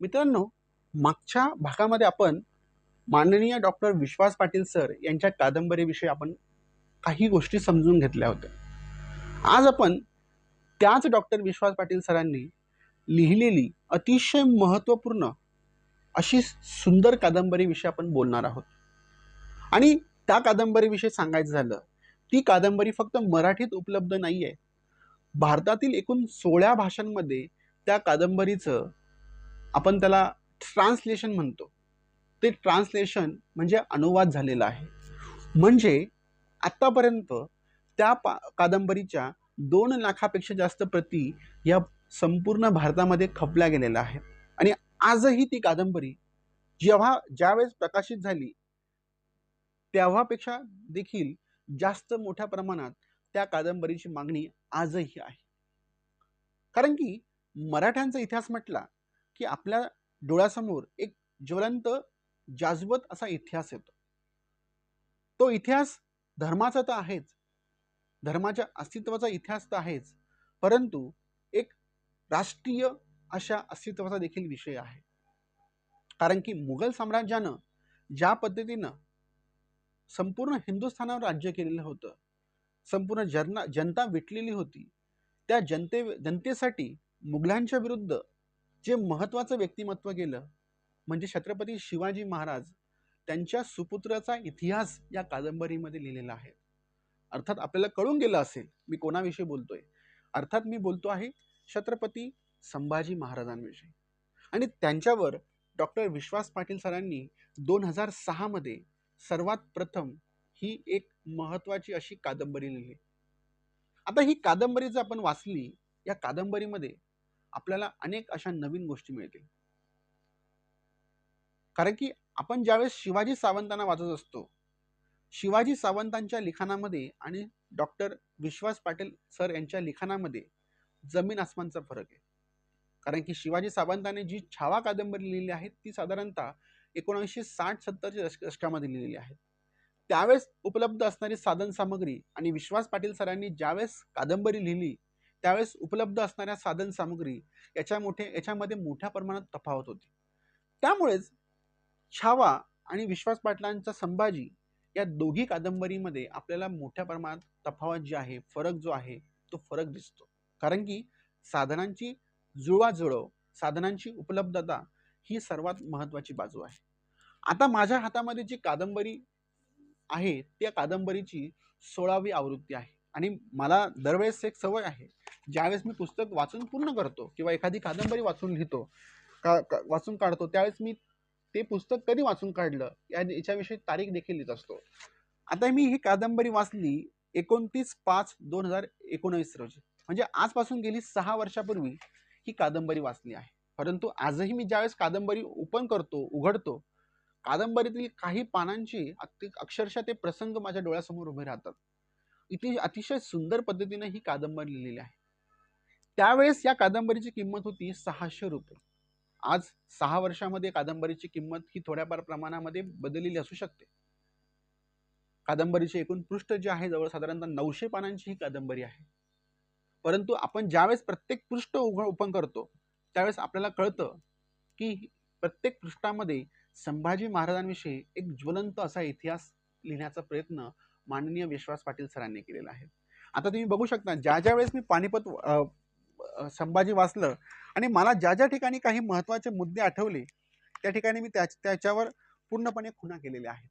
मित्रांनो मागच्या भागामध्ये आपण माननीय डॉक्टर विश्वास पाटील सर यांच्या कादंबरीविषयी आपण काही गोष्टी समजून घेतल्या होत्या. आज आपण त्याच डॉक्टर विश्वास पाटील सरांनी लिहिलेली अतिशय महत्त्वपूर्ण अशी सुंदर कादंबरीविषयी आपण बोलणार आहोत. आणि त्या कादंबरीविषयी सांगायचं झालं ती कादंबरी फक्त मराठीत उपलब्ध नाही आहे भारतातील एकूण सोळा भाषांमध्ये त्या कादंबरीचं आपण त्याला ट्रान्सलेशन म्हणतो. ते ट्रान्सलेशन म्हणजे अनुवाद झालेला आहे. म्हणजे आत्तापर्यंत त्या पा कादंबरीच्या दोन लाखापेक्षा जास्त प्रती या संपूर्ण भारतामध्ये खपल्या गेलेल्या आहेत. आणि आजही ती कादंबरी जेव्हा ज्यावेळेस प्रकाशित झाली तेव्हापेक्षा देखील जास्त मोठ्या प्रमाणात त्या कादंबरीची मागणी आजही आहे. कारण की मराठ्यांचा इतिहास म्हटला की आपल्या डोळ्यासमोर एक ज्वलंत जाजवत असा इतिहास येतो. तो इतिहास धर्माचा तर आहेच. धर्माच्या अस्तित्वाचा इतिहास तर आहेच. परंतु एक राष्ट्रीय अशा अस्तित्वाचा देखील विषय आहे. कारण की मुघल साम्राज्यानं ज्या पद्धतीनं संपूर्ण हिंदुस्थानावर राज्य केलेलं होतं संपूर्ण जन जनता विटलेली होती त्या जनते जनतेसाठी मुघलांच्या विरुद्ध जे महत्त्वाचं व्यक्तिमत्व गेलं म्हणजे छत्रपती शिवाजी महाराज त्यांच्या सुपुत्राचा इतिहास या कादंबरीमध्ये लिहिलेला आहे. अर्थात आपल्याला कळून गेलं असेल मी कोणाविषयी बोलतोय. अर्थात मी बोलतो आहे छत्रपती संभाजी महाराजांविषयी. आणि त्यांच्यावर डॉक्टर विश्वास पाटील सरांनी दोन हजार सहामध्ये सर्वात प्रथम ही एक महत्त्वाची अशी कादंबरी लिहिली. आता ही कादंबरी जर आपण वाचली या कादंबरीमध्ये आपल्याला अनेक अशा नवीन गोष्टी मिळतील. कारण की आपण ज्यावेळेस शिवाजी सावंतांना वाचत असतो शिवाजी सावंतांच्या लिखाणामध्ये आणि डॉक्टर विश्वास पाटील सर यांच्या लिखाणामध्ये जमीन आसमानचा फरक आहे. कारण की शिवाजी सावंतांनी जी छावा कादंबरी लिहिली आहे ती साधारणतः एकोणीसशे साठ सत्तरच्या दश दशकामध्ये लिहिलेली आहे. त्यावेळेस उपलब्ध असणारी साधन सामग्री आणि विश्वास पाटील सरांनी ज्यावेळेस कादंबरी लिहिली त्यावेळेस उपलब्ध असणाऱ्या साधन सामग्री याच्या मोठे याच्यामध्ये मोठ्या प्रमाणात तफावत होती. त्यामुळेच छावा आणि विश्वास पाटलांचा संभाजी या दोघी कादंबरीमध्ये आपल्याला मोठ्या प्रमाणात तफावत जी आहे फरक जो आहे तो फरक दिसतो. कारण की साधनांची जुळवाजुळव साधनांची उपलब्धता ही सर्वात महत्त्वाची बाजू आहे. आता माझ्या हातामध्ये जी कादंबरी आहे त्या कादंबरीची सोळावी आवृत्ती आहे. आणि मला दरवेळेस एक सवय आहे ज्यावेळेस मी पुस्तक वाचून पूर्ण करतो किंवा एखादी कादंबरी वाचून लिहितो का का- वाचून काढतो त्यावेळेस मी ते पुस्तक कधी वाचून काढलं या याच्याविषयी तारीख देखील लिहित असतो. आता मी ही कादंबरी वाचली एकोणतीस पाच दोन हजार एकोणवीस रोजी. म्हणजे आजपासून गेली सहा वर्षापूर्वी ही कादंबरी वाचली आहे. परंतु आजही मी ज्यावेळेस कादंबरी ओपन करतो उघडतो कादंबरीतील काही पानांची अक्षरशः ते प्रसंग माझ्या डोळ्यासमोर उभे राहतात. इथे अतिशय सुंदर पद्धतीने ही कादंबरी लिहिलेली आहे. त्यावेळेस या कादंबरीची किंमत होती सहाशे रुपये. आज सहा वर्षामध्ये कादंबरीची किंमत ही थोड्याफार प्रमाणामध्ये बदललेली असू शकते. कादंबरीचे एकूण पृष्ठ जे आहे जवळ साधारणतः नऊशे पानांची ही कादंबरी आहे. परंतु आपण ज्यावेळेस प्रत्येक पृष्ठ उघड ओपन करतो त्यावेळेस आपल्याला कळतं की प्रत्येक पृष्ठामध्ये संभाजी महाराजांविषयी एक ज्वलंत असा इतिहास लिहिण्याचा प्रयत्न माननीय विश्वास पाटील सरांनी केलेला आहे. आता तुम्ही बघू शकता ज्या ज्या वेळेस मी पानिपत संभाजी वाचलं. आणि मला ज्या ज्या ठिकाणी काही महत्त्वाचे मुद्दे आठवले त्या ठिकाणी मी त्या त्याच्यावर पूर्णपणे खुणा केलेल्या आहेत.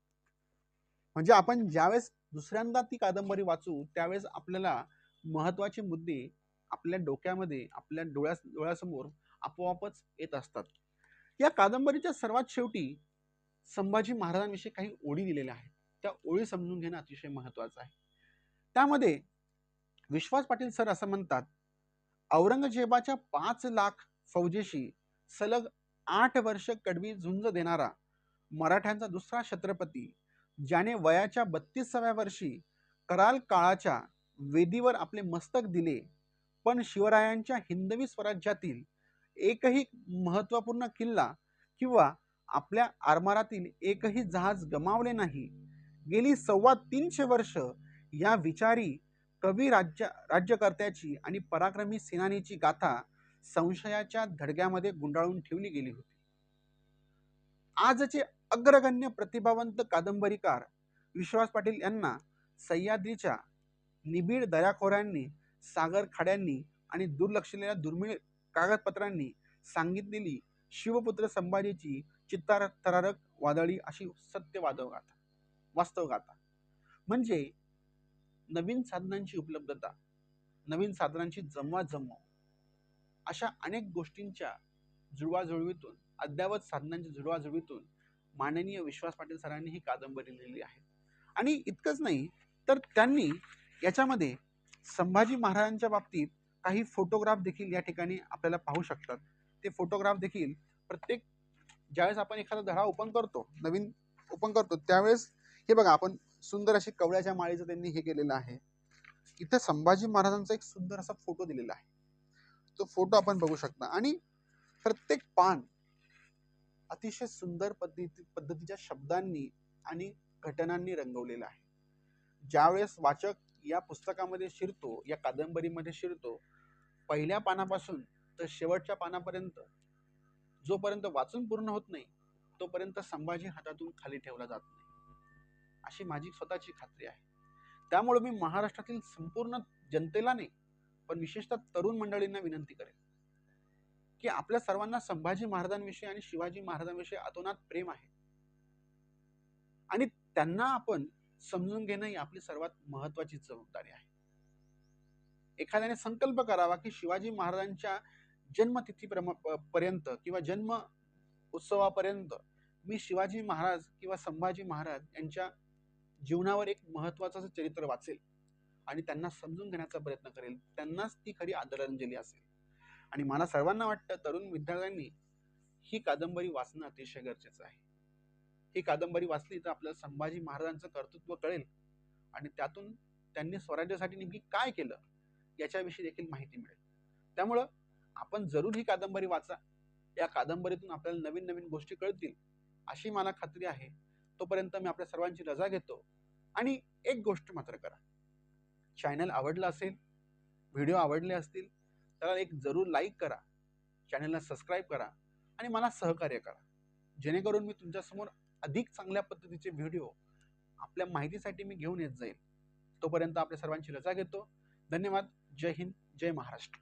म्हणजे आपण ज्यावेळेस दुसऱ्यांदा ती कादंबरी वाचू त्यावेळेस आपल्याला महत्त्वाचे मुद्दे आपल्या डोक्यामध्ये आपल्या डोळ्या डोळ्यासमोर आपोआपच येत असतात. या कादंबरीच्या सर्वात शेवटी संभाजी महाराजांविषयी काही ओळी दिलेल्या आहेत. त्या ओळी समजून घेणं अतिशय महत्त्वाचं आहे. त्यामध्ये विश्वास पाटील सर असं म्हणतात औरंगजेबाच्या पाच लाख फौजेशी सलग आठ वर्ष कडवी झुंज देणारा मराठ्यांचा दुसरा छत्रपती ज्याने वयाच्या बत्तीसाव्या वर्षी कराल काळाच्या वेदीवर आपले मस्तक दिले पण शिवरायांच्या हिंदवी स्वराज्यातील एकही महत्त्वपूर्ण किल्ला किंवा आपल्या आरमारातील एकही जहाज गमावले नाही. गेली सव्वा तीनशे वर्ष या विचारी कवी राज्य राज्यकर्त्याची आणि पराक्रमी सेनानीची गाथा संशयाच्या धडग्यामध्ये गुंडाळून ठेवली गेली होती. आजचे अग्रगण्य प्रतिभावंत कादंबरीकार विश्वास पाटील यांना सह्याद्रीच्या निबिड दऱ्याखोऱ्यांनी सागर खाड्यांनी आणि दुर्लक्षलेल्या दुर्मिळ कागदपत्रांनी सांगितलेली शिवपुत्र संभाजीची चित्तार थरारक वादळी अशी सत्य वादव गाथा वास्तव गाथा म्हणजे नवीन साधनांची उपलब्धता नवीन साधनांची जमवाजमव अशा अनेक गोष्टींच्या जुळवाजुळवीतून अद्यावत साधनांच्या जुळवाजुळवीतून माननीय विश्वास पाटील सरांनी ही कादंबरी लिहिली आहे. आणि इतकंच नाही तर त्यांनी याच्यामध्ये संभाजी महाराजांच्या बाबतीत काही फोटोग्राफ देखील या ठिकाणी आपल्याला पाहू शकतात. ते फोटोग्राफ देखील प्रत्येक ज्यावेळेस आपण एखादा धडा ओपन करतो नवीन ओपन करतो त्यावेळेस हे बघा आपण सुंदर अशी कवड्याच्या माळीचं त्यांनी हे केलेलं आहे. इथे संभाजी महाराजांचा एक सुंदर असा फोटो दिलेला आहे. तो फोटो आपण बघू शकता. आणि प्रत्येक पान अतिशय सुंदर पद्धती पद्धतीच्या शब्दांनी आणि घटनांनी रंगवलेलं आहे. ज्यावेळेस वाचक या पुस्तकामध्ये शिरतो या कादंबरीमध्ये शिरतो पहिल्या पानापासून तर शेवटच्या पानापर्यंत जोपर्यंत वाचून पूर्ण होत नाही तोपर्यंत संभाजी हातातून खाली ठेवला जात नाही. अशी माझी स्वतःची खात्री आहे. त्यामुळे मी महाराष्ट्रातील संपूर्ण जनतेला नाही पण विशेषतः तरुण मंडळींना विनंती करेन की आपल्या सर्वांना संभाजी महाराजांविषयी आणि शिवाजी महाराजांविषयी अतोनात प्रेम आहे. आणि त्यांना आपण समजून घेणं ही आपली सर्वात महत्वाची जबाबदारी आहे. एखाद्याने संकल्प करावा की शिवाजी महाराजांच्या जन्मतिथी पर्यंत किंवा जन्म उत्सवापर्यंत मी शिवाजी महाराज किंवा संभाजी महाराज यांच्या जीवनावर एक महत्वाचं चरित्र वाचेल आणि त्यांना समजून घेण्याचा प्रयत्न करेल त्यांनाच ती खरी आदरांजली असेल. आणि मला सर्वांना वाटतं तरुण विद्यार्थ्यांनी ही कादंबरी वाचणं अतिशय गरजेचं आहे. ही कादंबरी वाचली तर आपल्याला संभाजी महाराजांचं कर्तृत्व कळेल आणि त्यातून त्यांनी स्वराज्यासाठी नेमकी काय केलं याच्याविषयी देखील माहिती मिळेल. त्यामुळं आपण जरूर ही कादंबरी वाचा. या कादंबरीतून आपल्याला नवीन नवीन गोष्टी कळतील अशी मला खात्री आहे. तोपर्यंत मी आपल्या सर्वांची रजा घेतो. आणि एक गोष्ट मात्र करा. चॅनल आवडलं असेल व्हिडिओ आवडले असतील तर एक जरूर लाईक करा. चॅनलला सबस्क्राईब करा आणि मला सहकार्य करा. जेणेकरून मी तुमच्यासमोर अधिक चांगल्या पद्धतीचे व्हिडिओ आपल्या माहितीसाठी मी घेऊन येत जाईल तोपर्यंत आपल्या सर्वांची रजा घेतो. धन्यवाद. जय हिंद. जय महाराष्ट्र.